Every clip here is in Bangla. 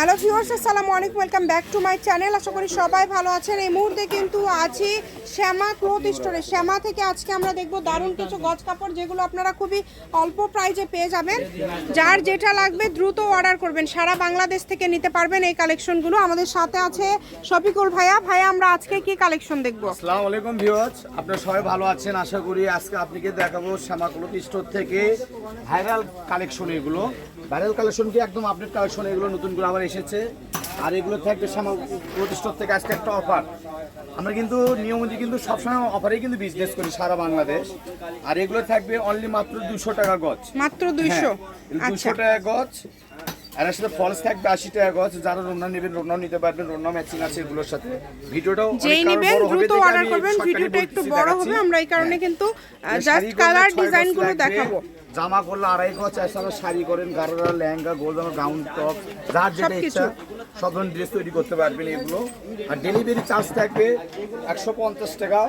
হ্যালো ভিউয়ার্স আসসালামু আলাইকুম welcome back to my channel আশা করি সবাই ভালো আছেন। এই মুহূর্তে কিন্তু আছি শ্যামা ক্লোথ স্টোরে শ্যামা থেকে আজকে আমরা দেখব দারুণ কিছু গজ কাপড়, যেগুলো আপনারা খুবই অল্প প্রাইজে পেয়ে যাবেন। যার যেটা লাগবে দ্রুত অর্ডার করবেন। সারা বাংলাদেশ থেকে নিতে পারবেন এই কালেকশনগুলো আমাদের সাথে আছে শফিকুল ভাইয়া। ভাইয়া, আমরা আজকে কি কালেকশন দেখব? আসসালামু আলাইকুম ভিউয়ার্স আপনারা সবাই ভালো আছেন, আশা করি আজকে আপনাকে দেখাবো শ্যামা ক্লথ স্টোর থেকে ভাইরাল কালেকশন এগুলো। ভাইরাল কালেকশন কি? একদম আপডেট কালেকশন এগুলো নতুন করে আবার এসেছে। আর এগুলো থাকবে শ্যামল প্রতিষ্ঠান থেকে আজকে একটা অফার আমরা কিন্তু নিয়মিত কিন্তু সবসময় অফারে কিন্তু বিজনেস করি সারা বাংলাদেশ। আর এগুলো থাকবে অনলি মাত্র দুশো টাকা গছ মাত্র দুইশো? হ্যাঁ, দুশো আচ্ছা। টাকা গজ। আর সাথে ফলস থাকবে আশি টাকা গজ যারা রোনা নেবেন রোনাও নিতে পারবেন রোনা ম্যাচিং আছে এগুলোর সাথে। ভিডিওটাও যেই নিবেন দ্রুত অর্ডার করবেন ভিডিওটা একটু বড় হবে আমরা এই কারণে হ্যাঁ। কিন্তু জাস্ট কালার ছয় গজ ডিজাইনগুলো দেখাবো। জামা করলে আড়াই গজ এছাড়া শাড়ি করেন গারোরা লেহেঙ্গা গোলজামা গাউন টপ যার যেটা। ইচ্ছা সব ধরনের ড্রেস তৈরি করতে পারবেন এগুলো। আর ডেলিভারি চার্জ থাকবে একশো পঞ্চাশ টাকা।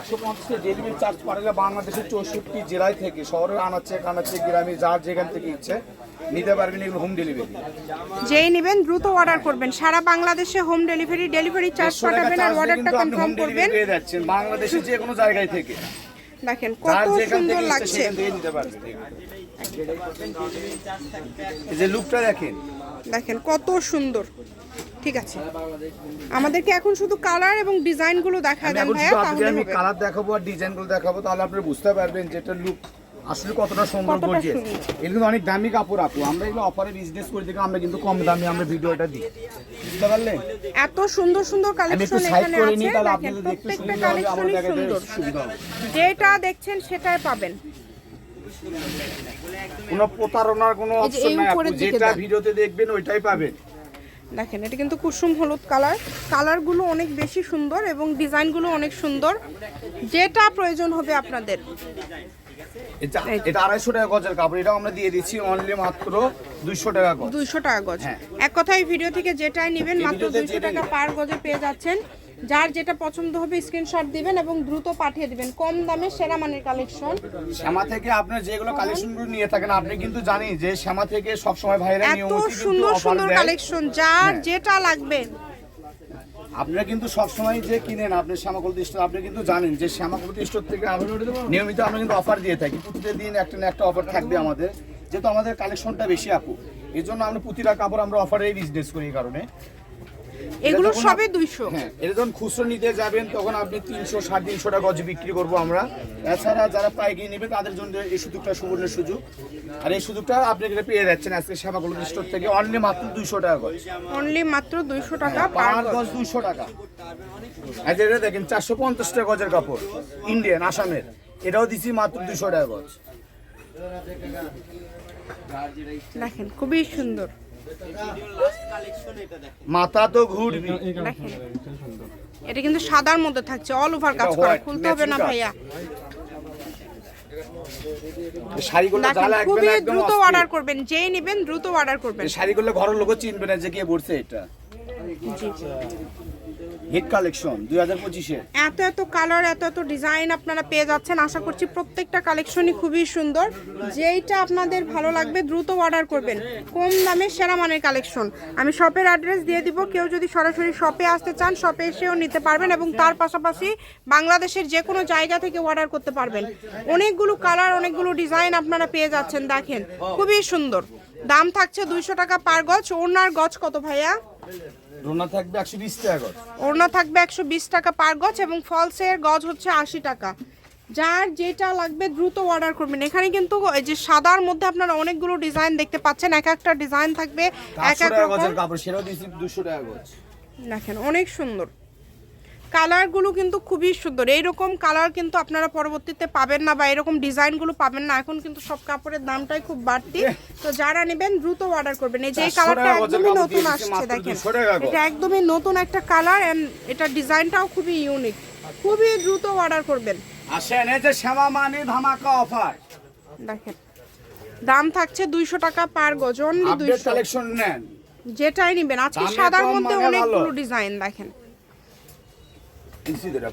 একশো পঞ্চাশ টাকা ডেলিভারি চার্জ পাঠালে বাংলাদেশের চৌষট্টি জেলায় থেকে শহরে আনাচ্ছে কানাচ্ছে গ্রামে যার যেখান থেকে ইচ্ছে নিতে পারবেন এগুলো হোম ডেলিভারি যেই নেবেন দ্রুত অর্ডার করবেন। সারা বাংলাদেশে হোম ডেলিভারি ডেলিভারি চার্জ পাঠাবেন আর অর্ডারটা কনফার্ম করবেন। পেয়ে যাচ্ছেন বাংলাদেশের যে কোনো জায়গায় থেকে। দেখেন কত সুন্দর লাগছে। যে লুকটা দেখেন। দেখেন কত সুন্দর। ঠিক আছে। আমাদেরকে এখন শুধু কালার এবং ডিজাইনগুলো দেখা দেন ভাইয়া তাহলে আমি কালার দেখাবো আর ডিজাইনগুলো দেখাবো তাহলে আপনি বুঝতে পারবেন যে এটা লুক আসলে কতটা সুন্দর করছে। এগুলো অনেক দামি কাপড় আপু। আমরা এগুলো অফারে বিজনেস করে দেখে আমরা কিন্তু কম দামে আমরা ভিডিওটা দিই। বুঝতে পারলেন এত সুন্দর সুন্দর কালেকশন এখানে আছে। তাহলে আপনাদের দেখতে সুবিধা হবে আমার দেখাতে সুন্দর। সুবিধা হবে। যেটা দেখছেন সেটাই পাবেন। কোনো প্রতারণার কোনো অপশন নাই আপু। যেটা ভিডিওতে দেখবেন ওইটাই পাবেন। দেখেন এটা কিন্তু কুসুম হলুদ কালার। কালারগুলো অনেক বেশি সুন্দর এবং ডিজাইনগুলো অনেক সুন্দর। যেটা প্রয়োজন হবে আপনাদের। এটা এটা আড়াইশো টাকা গজের কাপড় এটাও আমরা দিয়ে দিচ্ছি অনলি মাত্র দুইশো টাকা গজ। দুইশো টাকা গজ। হ্যাঁ। এক কথায় ভিডিও থেকে যেটাই নেবেন মাত্র দুইশো টাকা পার গজে পেয়ে যাচ্ছেন। যার যেটা পছন্দ হবে স্ক্রিনশট দিবেন এবং দ্রুত পাঠিয়ে দিবেন। কম দামে সেরা মানের কালেকশন শ্যামা থেকে আপনার যেগুলো কালেকশনগুলো নিয়ে থাকেন আপনি কিন্তু জানেন যে শ্যামা থেকে সবসময় ভাইরা এত সুন্দর সুন্দর কালেকশন যার হ্যাঁ। যেটা লাগবে। আপনারা কিন্তু সবসময় যে কিনেন আপনি শ্যামাকল স্টোর আপনি কিন্তু জানেন যে শ্যামাকল স্টোর থেকে নিয়মিত আমরা কিন্তু অফার দিয়ে থাকি। প্রতিটা দিন একটা না একটা অফার থাকবে আমাদের। যেহেতু আমাদের কালেকশনটা বেশি আপু এই জন্য আমরা প্রতিটা কাপড় আমরা অফারেই বিজনেস করি এই কারণে। এগুলো সবে দুইশো। হ্যাঁ এটা যখন খুচরো নিতে যাবেন তখন আপনি তিনশো সাড়ে তিনশো টাকা গজ বিক্রি করব আমরা। এছাড়া যারা পাইকারি নেবে তাদের জন্য এই সুযোগটা সুবর্ণের সুযোগ। আর এই সুযোগটা আপনি পেয়ে যাচ্ছেন আজকে শ্যামাকুল স্টোর থেকে অনলি মাত্র দুইশো টাকা গজ। অনলি মাত্র দুইশো টাকা পার গজ। দুইশো টাকা। যে এটা দেখেন চারশো পঞ্চাশ টাকা গজের কাপড় ইন্ডিয়ান আসামের। এটাও দিচ্ছি মাত্র দুশো টাকা গজ। দেখেন খুবই সুন্দর। মাথা তো ঘুরবি। এটা কিন্তু সাদার মধ্যে থাকছে অল ওভার কাজ করা। খুলতে হবে না ভাইয়া। খুবই দ্রুত অর্ডার করবেন যেই নেবেন দ্রুত অর্ডার করবেন। শাড়িগুলো ঘরের লোক চিনবে না যে কে পড়ছে এটা। হিট কালেকশন দুই হাজার পঁচিশে। এত এত কালার, এত এত ডিজাইন আপনারা পেয়ে যাচ্ছেন। আশা করছি প্রত্যেকটা কালেকশনই খুবই সুন্দর। যেইটা আপনাদের ভালো লাগবে, দ্রুত অর্ডার করবেন। কম দামে সেরা মানের কালেকশন। আমি শপের অ্যাড্রেস দিয়ে দিব। কেউ যদি সরাসরি শপে আসতে চান শপে এসেও নিতে পারবেন এবং তার পাশাপাশি বাংলাদেশের যে কোনো জায়গা থেকে অর্ডার করতে পারবেন। অনেকগুলো কালার, অনেকগুলো ডিজাইন আপনারা পেয়ে যাচ্ছেন, দেখেন। খুবই সুন্দর। দাম থাকছে দুইশো টাকা পার গজ। ওনার গজ কত ভাইয়া? রোনা থাকবে একশো বিশ টাকা গজ। ওড়না থাকবে একশো বিশ টাকা পার গজ এবং ফলসের গজ হচ্ছে আশি টাকা। যার যেটা লাগবে দ্রুত অর্ডার করবেন। এখানে কিন্তু এই যে সাদার মধ্যে আপনারা অনেকগুলো ডিজাইন দেখতে পাচ্ছেন। এক একটা ডিজাইন থাকবে এক এক রকম। কাপড় সেটাও দিচ্ছি দুশো টাকা গজ। দেখেন অনেক সুন্দর। কালারগুলো কিন্তু খুবই সুন্দর। এইরকম কালার কিন্তু আপনারা পরবর্তীতে পাবেন না বা এরকম ডিজাইনগুলো পাবেন না। এখন কিন্তু সব কাপড়ের দামটাই খুব বাড়তি। তো যারা নেবেন দ্রুত অর্ডার করবেন। এই যে এই কালারটা একদমই নতুন আসছে দেখেন। 200 টাকা গজ। এটা একদমই নতুন একটা কালার এন্ড এটা ডিজাইনটাও খুবই ইউনিক খুবই দ্রুত অর্ডার করবেন। আসেন এই যে শ্যামা মানে ধামাকা অফার দেখেন দাম থাকছে দুইশো টাকা পার গজ অনলি দুইশো। কালেকশন নেন। যেটাই নেবেন। আজকে সাদার মধ্যে অনেকগুলো ডিজাইন দেখেন।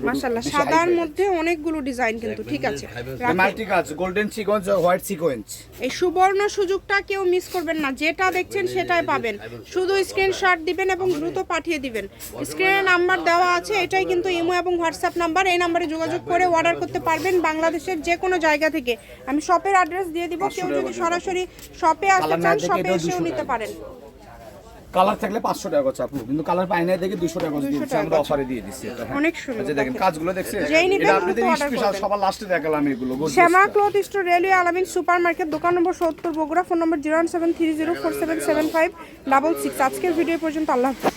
মাশাআল্লাহ সাদার মধ্যে অনেকগুলো ডিজাইন কিন্তু ঠিক আছে। মাল্টি কাজ গোল্ডেন সিকোয়েন্স হোয়াইট সিকোয়েন্স এই সুবর্ণ সুযোগটা কেউ মিস করবেন না যেটা দেখছেন সেটাই পাবেন। শুধু স্ক্রিনশট দিবেন এবং দ্রুত পাঠিয়ে দিবেন। স্ক্রিনে নাম্বার দেওয়া আছে এটাই কিন্তু ইমো এবং হোয়াটসঅ্যাপ নাম্বার এই নাম্বারে যোগাযোগ করে অর্ডার করতে পারবেন বাংলাদেশের যে কোনো জায়গা থেকে। আমি শপের অ্যাড্রেস দিয়ে দিব কেউ যদি সরাসরি শপে আসতে চান শপে এসেও নিতে পারেন। কালার থাকলে পাঁচশো টাকা করছে আপু কিন্তু কালার পাই নাই দেখে দুশো টাকা করে 200 আমরা অফারে দিয়ে দিচ্ছি হ্যাঁ। অনেক সুন্দর, দেখেন। কাজগুলো দেখছেন এটা আপনাদের স্পেশাল সবার লাস্টে দেখালাম এগুলো Shyama. Cloth store railway Alamin super market দোকান নম্বর সত্তর Bogura phone number zero one seven three zero four seven seven five double six আজকের ভিডিও পর্যন্ত আল্লাহ হাফিজ